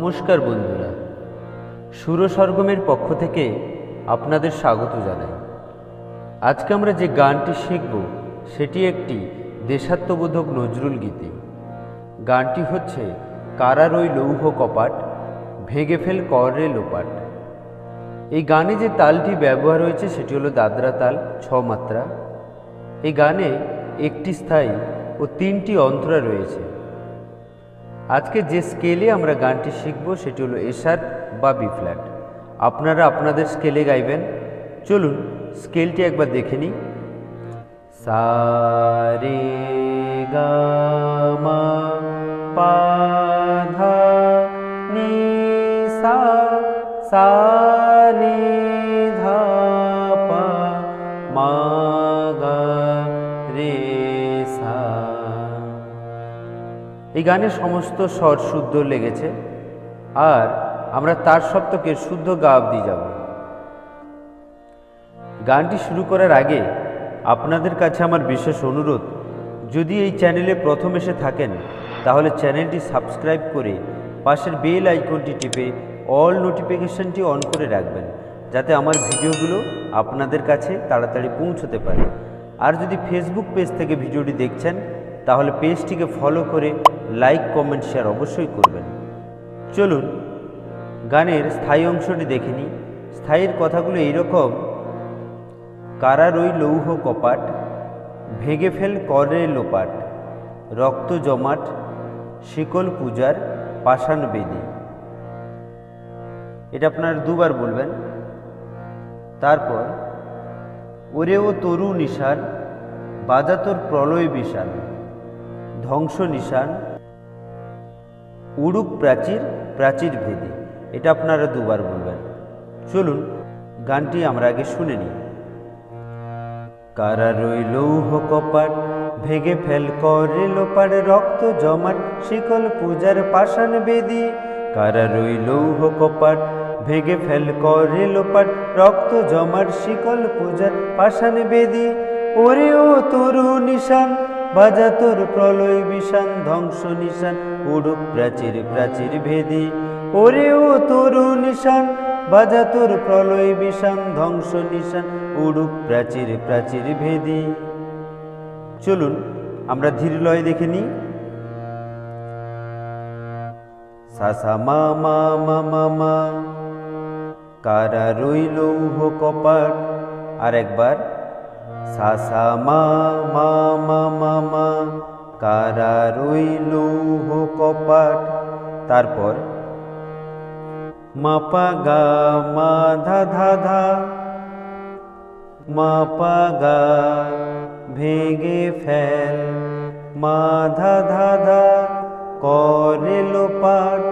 নমস্কার বন্ধুরা। সুর সরগমের পক্ষ থেকে আপনাদের স্বাগত জানাই। আজকে আমরা যে গানটি শিখব, সেটি একটি দেশাত্মবোধক নজরুল গীতি। গানটি হচ্ছে কারার ওই লৌহ কপাট ভেঙে ফেল করে লোপাট। এই গানে যে তালটি ব্যবহার হয়েছে, সেটি হলো দাদরা তাল, ছ মাত্রা। এই গানে একটি স্থায়ী ও তিনটি অন্তরা রয়েছে। আজকে যে স্কেলে আমরা গানটি শিখব, সেটি হলো এশার বা বি ফ্ল্যাট আপনারা আপনাদের স্কেলে গাইবেন। চলুন স্কেলটি একবার দেখে নিই। সা, রে, গা, মা, পা, ধা, নি সা এই গানের সমস্ত স্বর শুদ্ধ লেগেছে, আর আমরা তার সপ্তকের শুদ্ধ গা অবধি যাব। গানটি শুরু করার আগে আপনাদের কাছে আমার বিশেষ অনুরোধ, যদি এই চ্যানেলে প্রথম এসে থাকেন, তাহলে চ্যানেলটি সাবস্ক্রাইব করে পাশের বেল আইকনটি টিপে অল নোটিফিকেশনটি অন করে রাখবেন, যাতে আমার ভিডিওগুলো আপনাদের কাছে তাড়াতাড়ি পৌঁছতে পারে। আর যদি ফেসবুক পেজ থেকে ভিডিওটি দেখছেন, তাহলে পেজটিকে ফলো করে লাইক, কমেন্ট, শেয়ার অবশ্যই করবেন। চলুন, গানের স্থায়ী অংশটি দেখে নিই। স্থায়ীর কথাগুলো এইরকম। কারার ওই লৌহ কপাট ভেঙে ফেল করে লোপাট, রক্ত জমাট, শিকল পূজার পাষাণ বেদি। এটা আপনার দুবার বলবেন। তারপর, ওরে ও তরু নিশান, বাজা তোর প্রলয় বিশান ধ্বংস নিশান উড়ুক প্রাচীর প্রাচীর ভেদি। এটা আপনারা দুবার বলবেন। চলুন, গানটি আমরা আগে শুনে নিই। কারা রইল কপাট, ভেগে ফেল করে লোপার রক্ত জমাট, শিকল পূজার পাষাণ বেদি। কারা রইল কপাট, ভেগে ফেল করে লোপাট রক্ত জমাট, শিকল পূজার পাষাণ বেদি। ওরে ও তরু নিশান বাজা তোর প্রলয় বিষান, ধ্বংস নিশান, উড়ুক প্রাচীর প্রাচীর ভেদি। ওরে ও তরু নিশান বাজা তোর প্রলয় বিষান, ধ্বংস নিশান, উড়ুক প্রাচীর প্রাচীর ভেদি। চলুন, আমরা ধীর লয় দেখে নিই। সাসা মা মা মা মা মা, কারা রইল কপাট? আর একবার সাসা মা মা মা মা মা, কারা রইল কপাট। তারপর মাপা গা, মা ধা ধা ধা মাপা গা, ভেঙে ফেল, মা ধা ধা ধা করে লোপাট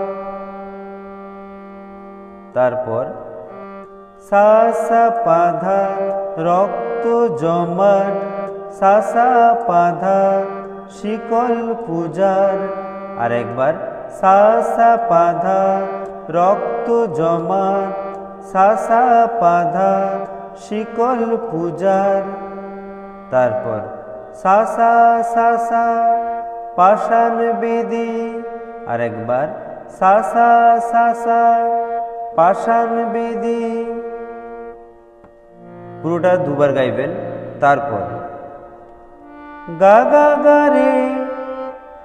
তারপর, সাসা পাধা রক্ত জমাট, সাসা পাধা শিকল পূজার। আর একবার, সাসা পাধা রক্ত জমাট, সাসা পাধা শিকল পূজার। তারপর, সাসা সাসা, পাষাণ বেদি আর একবার, সাসা সাসা, পাষাণ বেদি পুরোটা দুবার গাইবেন, তারপর। গা গা গা রে,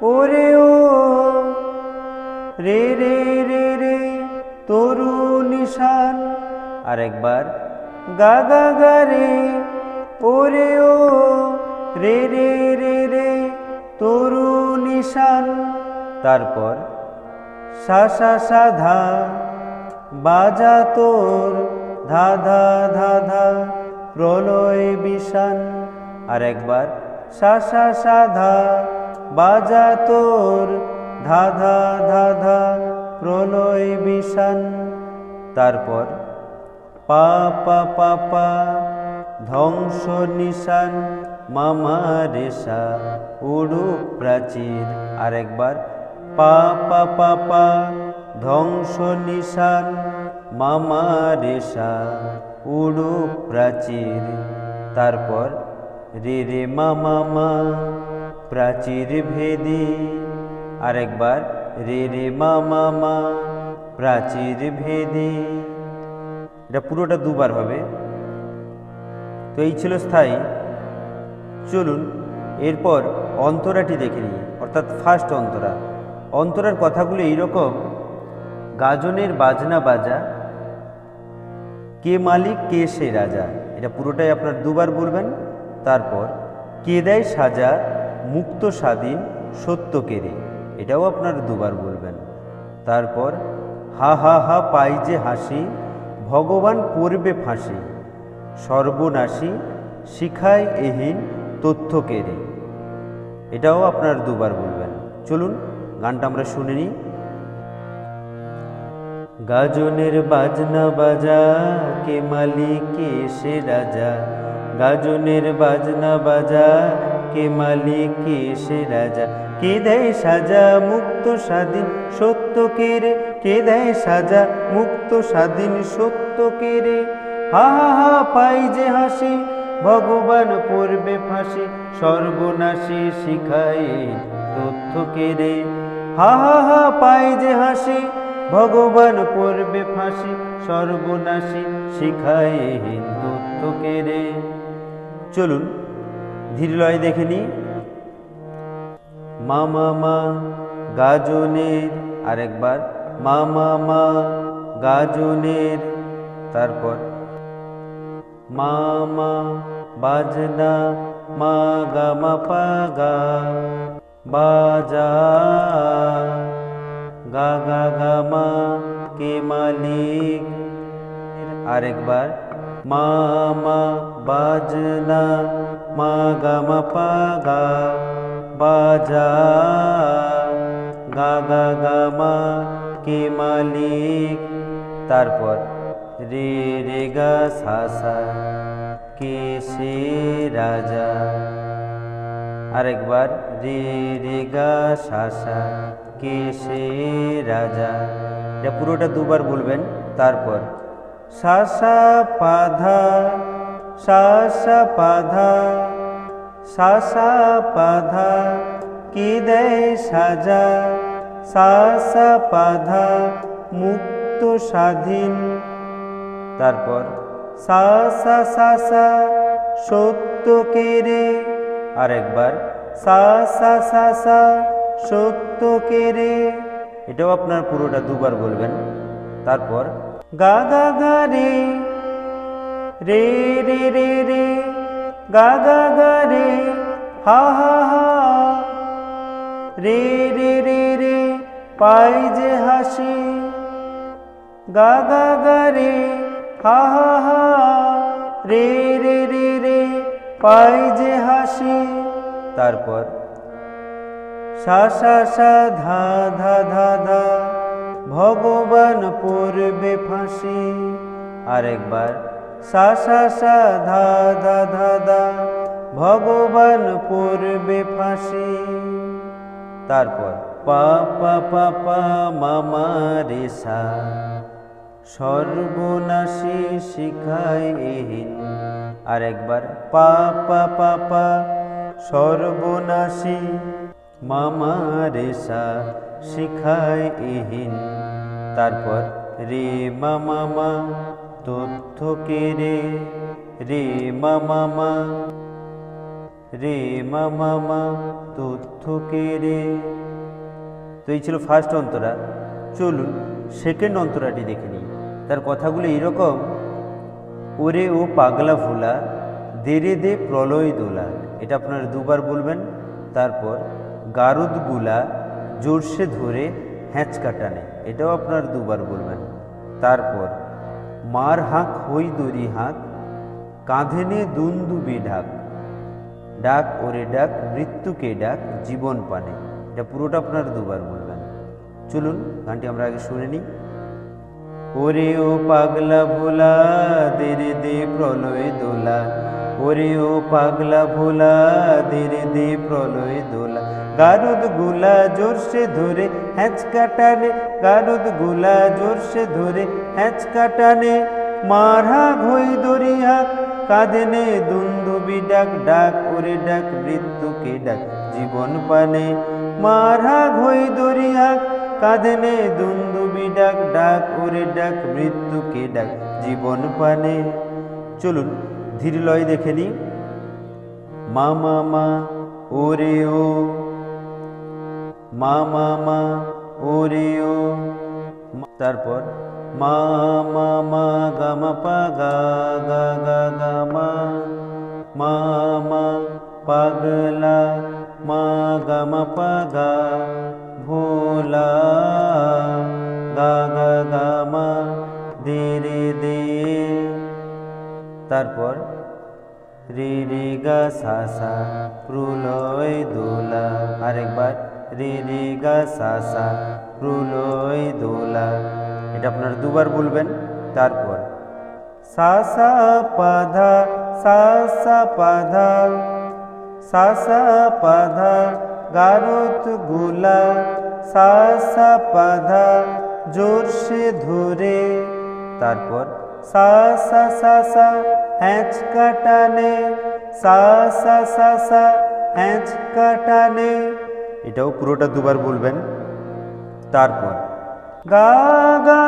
ওরে ও, রে রে রে রে তরু নিশান আর একবার গা গা গা রে, ওরে ও, রে রে রে রে তরু নিশান তারপর, সা সা সা ধা, বাজা তোর, ধা ধা ধা ধা। প্রলয় বিষান। আর একবার, সা সা সা, ধা, বাজা তোর, ধা ধা ধা ধা, প্রলয় বিষান। তারপর, পা পা পা পা, ধ্বংস নিশান, মামা রেশা, উড়ু প্রাচীর। আর একবার, পা পা পা পা, ধ্বংস নিশান, মামা রেশা। উড়ু প্রাচীর। তারপর, রে রে মামা মা মা, প্রাচীর ভেদি। আরেকবার, রে রে মা মা মা, প্রাচীর ভেদে। এটা পুরোটা দুবার হবে। তো এই ছিল স্থায়ী। চলুন, এরপর অন্তরাটি দেখে নিই। অর্থাৎ ফার্স্ট অন্তরা। অন্তরার কথাগুলো এইরকম। গাজনের বাজনা বাজা কে মালিক, কে সে রাজা? এটা পুরোটাই আপনার দুবার বলবেন, তারপর কে দেয় সাজা, মুক্ত স্বাধীন, সত্য কেরে এটাও আপনার দুবার বলবেন। তারপর হা হা হা পাই যে হাসি, ভগবান পড়বে ফাঁসি, সর্বনাশী, শিখায় এহীন তথ্য কেড়ে এটাও আপনার দুবার বলবেন। চলুন, গানটা আমরা শুনে নিই। গাজনের বাজনা বাজা কে মালিক সে রাজা। গাজনের বাজনা বাজা কে মালিক সে রাজা। কে দেয় সাজা মুক্ত স্বাধীন সত্য কেরে কে দেয় সাজা মুক্ত স্বাধীন সত্য কেরে হা হা, পাই যে হাসি, ভগবান পড়বে ফাঁসি, সর্বনাশী শিখায় তথ্য কেরে হা হা হা, পাই যে হাসি ভগবান পড়বে ফাঁসি, সর্বনাশী শিখায় তথ্য কেরে চলুন, ধীরলয় দেখে নি মা মা মা, গাজনের, আরেকবার। মা মা মা, গাজনের, তারপর। মা মা, বাজনা, মা, গা, মা, পা, গা, বাজা। গা গা গা মা কে মালিক? আরেকবার মা মা বাজনা মা গা মা পা গা বাজা। গা গা গা মা কে মালিক? তারপর, রে রে, গা, সা কে, সে, রাজা। আরেকবার, রে রে, গা সা কে সে রাজা? এটা পুরোটা দুবার বলবেন, তারপর। সা সা পাধা সা সা পাধা সা সা পাধা, কে দেয় সাজা? সা সা পাধা, মুক্ত স্বাধীন। তারপর সা সা সা সা রে? আরেকবার সা সা সা সত্য কেরে এটাও আপনার পুরোটা দুবার বলবেন। তারপর, গা গা গা, রে। রে রে রে রে। গা গা গা, রে। হা হা হা। রে রে রে রে। পাই যে হাসি। গা গা গা, রে। হা হা হা। রে রে রে রে। পাই যে হাসি। তারপর সা সা সা ধা ধা ধা ধা ভগবান পড়বে ফাঁসি আরেকবার সা সা সা ধা ধা ধা ধা ভগবান পড়বে ফাঁসি তারপর পা পা পা পা মামা রে সা সর্বনাশী শিখায় এহীন আরেকবার পা পা পা পা সর্বনাশী মামা রেশা শিখায় এহীন তারপর, রে মামা মা, তথ্য কে রে? রে মামা রে মামা তথ্য কে রে? তো এই ছিল ফার্স্ট অন্তরা। চলুন সেকেন্ড অন্তরাটি দেখে নিই। তার কথাগুলো এরকম, ওরে ও পাগলা ভোলা, দেরে দে প্রলয় দোলা। এটা আপনারা দুবার বলবেন। তারপর গারুদগুলা জোরসে ধরে হ্যাঁচকা টানে। এটাও আপনার দুবার বলবেন। তারপর, মার হাঁক হই দড়ি হাঁক কাঁধে নে দুন্দুবি ঢাক। ডাক ওরে ডাক, মৃত্যুকে ডাক, জীবন পানে। এটা পুরোটা আপনার দুবার বলবেন। চলুন, গানটি আমরা আগে শুনে নিই। ওরে ও পাগলা ভোলা, দেরে দে প্রলয় দোলা। ওরে ও পাগলা ভোলা, দেরে দে প্রলয় দোলা। গারুদগুলা জোরসে ধরে হ্যাঁচকা টানে গারুদগুলা জোরসে ধরে হ্যাঁচকা টানে মারা ঘই দরিয়া কাঁধে নে দুন্দুবি ডাক ডাক ওরে ডাক মৃত্যুকে ডাক, জীবন পানে। মারা ঘই দরিয়া কাঁধেনে দুন্দুবি ডাক ডাক ওরে ডাক মৃত্যুকে ডাক, জীবন পানে। চলুন ধীর লয় দেখে নি মা মা মা, ওরে ও। মা মা মা, ওরে তারপর মা মা মা, গা, মা, পা, গা গা গা গা, মা। মা মা, পাগলা, মা, গা, মা, পা, গা, ভোলা। গা গা গা, মা দে রে তারপর রে রে, গা, সা সা প্রলয় দোলা। আরেকবার রে রে গা প্রলয় দোলা এটা আপনারা দুবার বলবেন, তারপর। সা সা পাধা সা সা পাধা সা সা পাধা গারত গোলা সা সা পাধা জোর সে ধরে তারপর সা সা সা সা হ্যাঁচ কাটানে সা সা সা সা হ্যাঁচ কাটানে এটাও পুরোটা দুবার বলবেন। তারপর। গা গা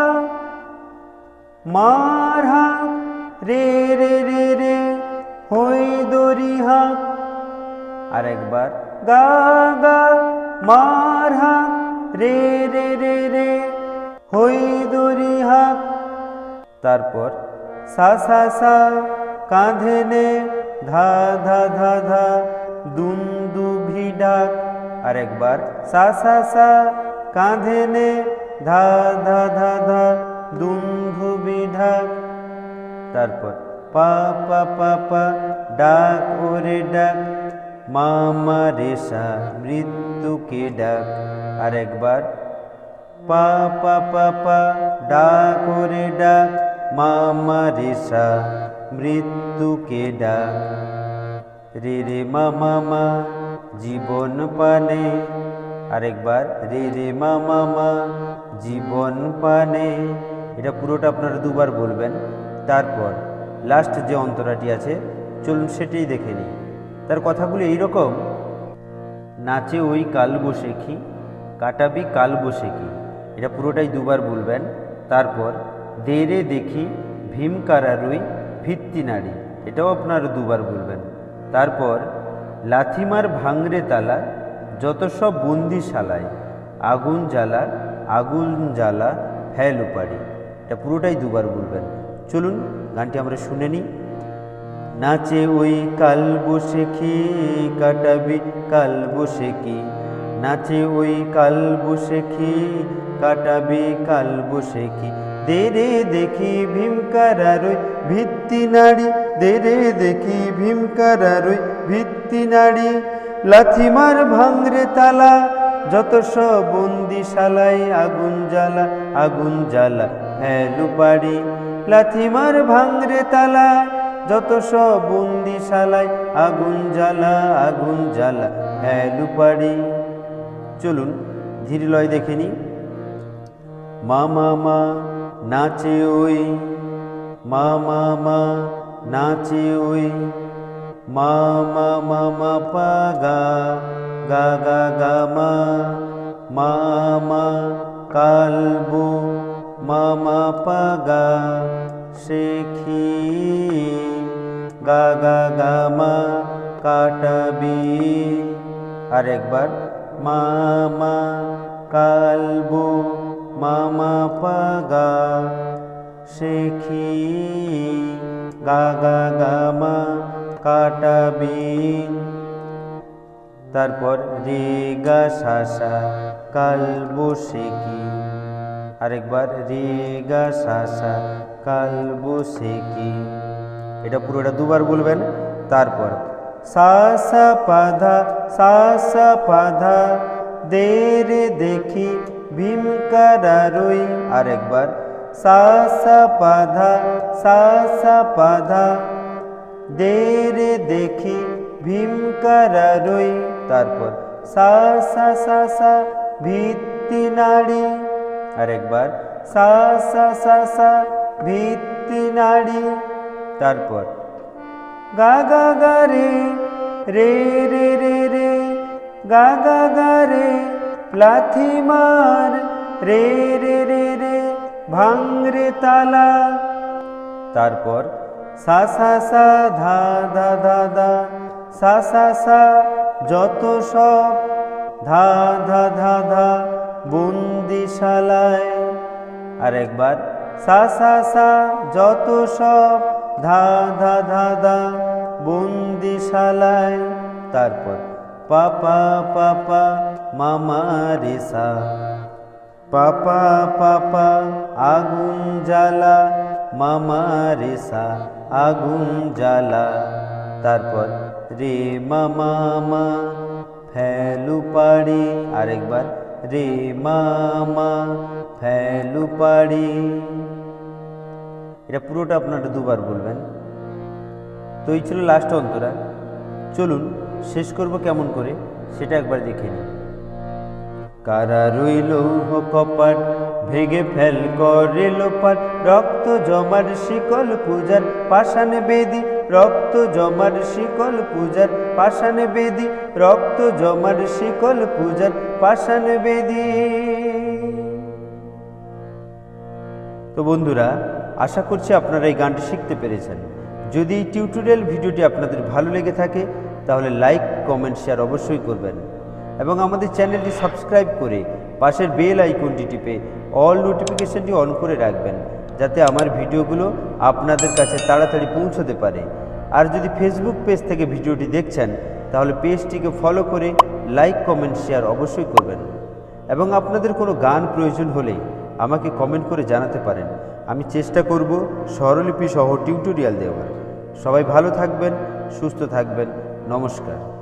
মার হাক রে রে রে রে হই দরি হাক আরেকবার। গা গা মার হাক রে রে রে রে হই দরি হাক তারপর। সা সা সা কাঁধে নে ধা ধা ধা ধা দুন্দু ভিডাক আরেকবার সা সা সা কাঁধে নে ধা ধা ধা ধা দুন্ধু বিঢাক তারপর পা পা পা পা ডাক ওরে ডাক মামা রেশা মৃত্যুকে ডাক আরেকবার পা পা পা পা ডাক ওরে ডাক মামা রেশা মৃত্যুকে ডাক রে রে মা মা মা জীবন পানে, আরেকবার, রে রে, মা মা মা, জীবন পানে। এটা পুরোটা আপনারা দুবার বলবেন, তারপর লাস্ট যে অন্তরাটি আছে, চলুন সেটাই দেখে নিই। তার কথাগুলো এইরকম, নাচে ওই কাল বসেখি কাটাবি কাল বসেখি এটা পুরোটাই দুবার বলবেন, তারপর, দে রে দেখি ভীম কারারুই ভিত্তি নারী। এটাও আপনারা দুবার বলবেন। তারপর লাথিমার ভাঙরে তালা, যত সব বন্দি বন্দিশালায় আগুন জ্বালা আগুন জ্বালা ফেল উপাড়ি। এটা পুরোটাই দুবার বলবেন। চলুন, গানটি আমরা শুনে নিই। নাচে ওই কাল বসে কি কাটাবি, কাল বসে কি? নাচে ওই কাল বসে কি কাটাবি, কাল বসে কি? দেরে দেখি ভীমকারারই ভিত্তি নাড়ি। দেরে দেখি ভীমকারারই ভিত্তি নাড়ি। লাথিমার ভাঙরে তালা, যত সব বন্দি বন্দিশালায় আগুন জ্বালা আগুন জ্বালা হেলু পাড়ি লাথিমার ভাঙরে তালা, যত সব বন্দি বন্দিশালায় আগুন জ্বালা আগুন জ্বালা হেলু পাড়ি চলুন ধীর লয় দেখে নি মা মা মা नाचि मा नाचि मा पगा गा गा मा काल्बु मा पगा सेखी गा काटबि आरेबर् मा कालु কালবো মা মা পা গা শেখি, গা গা গা মা কাটাবি। তারপর রে গা সা সা কাল বসে কি? আরেকবার রে গা সা সা কাল বসে কি? এটা পুরোটা দুবার বলবেন, তারপর সা সা পাধা সা সা পাধা দে রে দেখি ভীম কারারই আরেকবার। সা সা পাধা সা সা পাধা। দে রে দেখি ভীম কারারই। তারপর সা সা সা সা ভিত্তি নাড়ি। আরেকবার সা সা সা সা ভিত্তি নাড়ি। তারপর গা গা গা, রে রে রে রে রে, গা গা গা, রে। লাথি মার রে রে রে রে ভাঙ রে তালা। তারপর সা সা সা, ধা ধা ধা ধা, সা সা সা, যত সব ধা ধা ধা ধা, বন্দিশালায়। আর একবার সা সা সা, যত সব ধা ধা ধা ধা, বন্দিশালায়। তারপর পাপা পাপা মামা রে, সা। পাপা পাপা আগুন জ্বালা মামা রেসা আগুন জ্বালা। তারপর রে মামা ফেলু পাড়ি, আরেকবার রে মামা ফেলু পাড়ি। এটা পুরোটা আপনারা দুবার বলবেন। তো এই ছিল লাস্ট অন্তরা। চলুন শেষ করব কেমন করে, সেটা একবার দেখে নিই। কারা রইল কপাট ভেগে ফেল করে লোপাট, রক্ত জমার শিকল পূজার পাষাণ বেদি, রক্ত জমার শিকল পূজার পাষাণ বেদি, রক্ত জমার শিকল পূজার পাষাণ বেদি। তো বন্ধুরা, আশা করছি আপনারা এই গানটি শিখতে পেরেছেন। যদি টিউটোরিয়াল ভিডিওটি আপনাদের ভালো লেগে থাকে তাহলে লাইক কমেন্ট শেয়ার অবশ্যই করবেন। এবং আমাদের চ্যানেলটি সাবস্ক্রাইব করে পাশের বেল আইকনটি টিপে অল নোটিফিকেশনটি অন করে রাখবেন, যাতে আমার ভিডিওগুলো আপনাদের কাছে তাড়াতাড়ি পৌঁছতে পারে। আর যদি ফেসবুক পেজ থেকে ভিডিওটি দেখছেন, তাহলে পেজটিকে ফলো করে লাইক কমেন্ট শেয়ার অবশ্যই করবেন। এবং আপনাদের কোনো গান প্রয়োজন হলে আমাকে কমেন্ট করে জানাতে পারেন। আমি চেষ্টা করব স্বরলিপি সহ টিউটোরিয়াল দেওয়ার। সবাই ভালো থাকবেন, সুস্থ থাকবেন। নমস্কার।